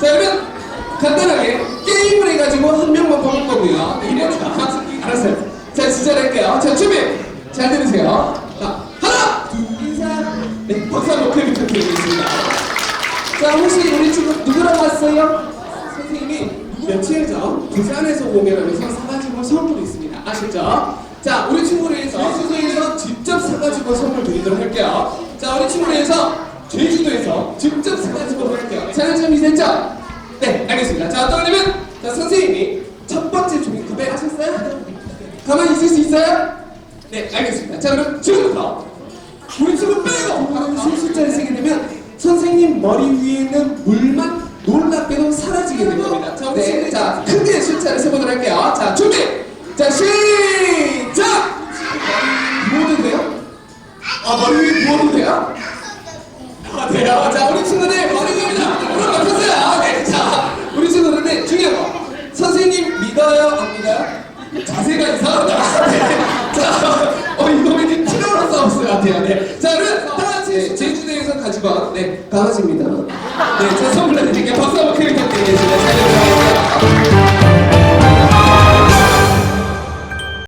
자, 그러면 간단하게 게임을 해가지고 한 명만 뽑을 거고요. 이래서 알았어요. 자, 시작할게요. 자, 준비! 잘 들으세요. 자, 하나, 둘, 셋. 네, 박수 한번 크게 부탁드리겠습니다. 자, 혹시 우리 친구 누구랑 왔어요? 선생님이 며칠 전 부산에서 공연하면서 사가지고 온 선물이 있습니다. 아시죠? 자, 우리 친구를 위해서 수소에서 직접 사가지고 선물 드리도록 할게요. 자, 우리 친구를 위해서 제주도에서 직접 사가지고 할게요. 잘 준비됐죠? 네, 알겠습니다. 자, 거냐면, 자, 선생님이 첫 번째 종이 구매하셨어요? 가만히 있을 수 있어요? 네, 알겠습니다. 자, 그럼 지금부터 친구 빼고 바로 숫자를 세게 되면 선생님 머리 위에 있는 물만 놀랍게도 사라지게 될 겁니다. 자, 네, 자 크게 숫자를 세보도록 할게요. 자, 준비! 자, 시작! 부어도 돼요? 아, 머리 위에 부어도 돼요? 아, 돼요. 자, 우리 친구들. 물을 맞췄어요. 네, 자, 우리 친구들은 중요한 거. 선생님 믿어요? 안 믿어요? 자세가 이상하다. 네. 자, 어, 이거 왠지 티라노사우루스 같아요. 네. 자, 그러면 다 같이 제주도에서 가지고 온 네, 강아지입니다. 네, 저 선물 드릴게요. 박수 한번 크게 부탁드리겠습니다. 자,